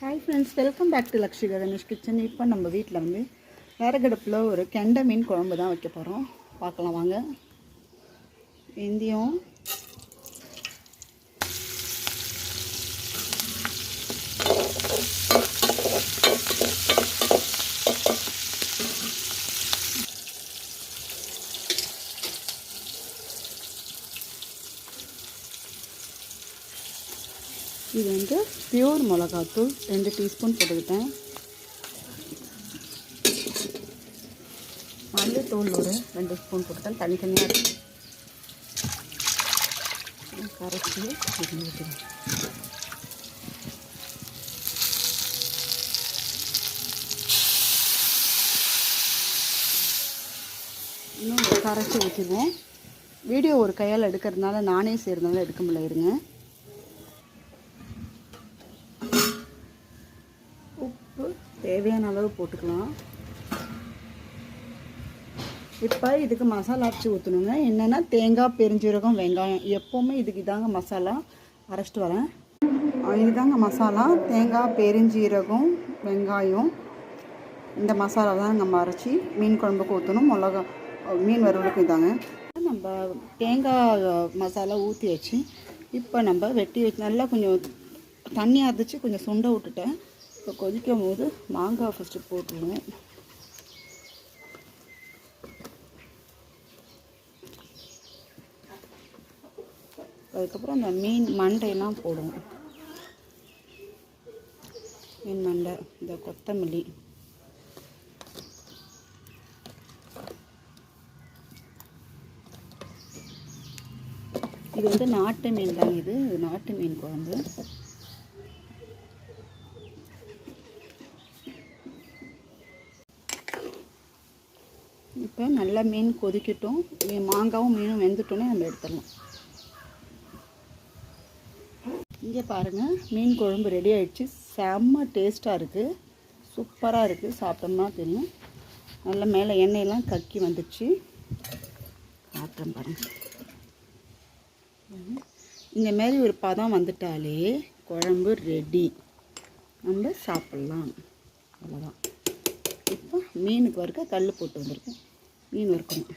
Hi friends welcome back to Lakshmi Ganesh kitchen இப்போ நம்ம வீட்டில் வந்து விறகடுப்பில் ஒரு கெண்டை மீன் குழம்பு தான் வைக்க போகிறோம் பார்க்கலாம் வாங்க. வெந்தயம் இது வந்து பியூர் மிளகாத்தூள் ரெண்டு டீஸ்பூன் போட்டுக்கிட்டேன். மல்லித்தூள் ஒரு ரெண்டு ஸ்பூன் போட்டுட்டேன் தனித்தனியாக கரைச்சி இது இன்னும் கரைச்சி ஊற்றிடுவோம் வீடியோ ஒரு கையால் எடுக்கிறதுனால நானே செய்கிறதுனால எடுக்க முடியல இருங்க தேவையான அளவு போட்டுக்கலாம். இப்போ இதுக்கு மசாலா அரைச்சி ஊற்றணுங்க என்னென்னா தேங்காய் பெருஞ்சீரகம் வெங்காயம். எப்போவுமே இதுக்கு இதாங்க மசாலா. அரைச்சிட்டு வரேன். இதுதாங்க மசாலா. தேங்காய் பெருஞ்சீரகம் வெங்காயம். இந்த மசாலா தான் நம்ம அரைச்சி மீன் குழம்புக்கு ஊற்றணும் மிளகா மீன் வறுவலுக்கு இதாங்க. நம்ம தேங்காய் மசாலா ஊற்றி வச்சு இப்போ நம்ம வெட்டி வச்சு நல்லா கொஞ்சம் தண்ணி அரைச்சி கொஞ்சம் சுண்டை விட்டுட்டேன். இப்போ கொதிக்கும் போது மாங்காய் ஃபஸ்ட்டு போட்டுருவேன். அதுக்கப்புறம் அந்த மீன் மண்டையெல்லாம் போடுவோம். மீன் மண்டை இந்த கொத்தமல்லி. இது வந்து நாட்டு மீன் தான் இது. இது நாட்டு மீன் குழம்பு. இப்போ நல்லா மீன் கொதிக்கட்டும். மாங்காவும் மீனும் வெந்துட்டோன்னே நம்ம எடுத்துடலாம். இங்கே பாருங்கள் மீன் குழம்பு ரெடி ஆகிடுச்சு செம்ம டேஸ்ட்டாக இருக்குது சூப்பராக இருக்குது சாப்பிட்டோம்னா தெரியும். நல்லா மேலே எண்ணெயெல்லாம் கக்கி வந்துச்சு. காட்டுறேன் பாருங்கள் இந்தமாரி ஒரு பதம் வந்துட்டாலே குழம்பு ரெடி நம்ம சாப்பிட்லாம். அவ்வளோதான் இப்போ மீனுக்கு வரைக்கும் கல் போட்டு வந்திருக்கேன். மீன் வறுக்கணும்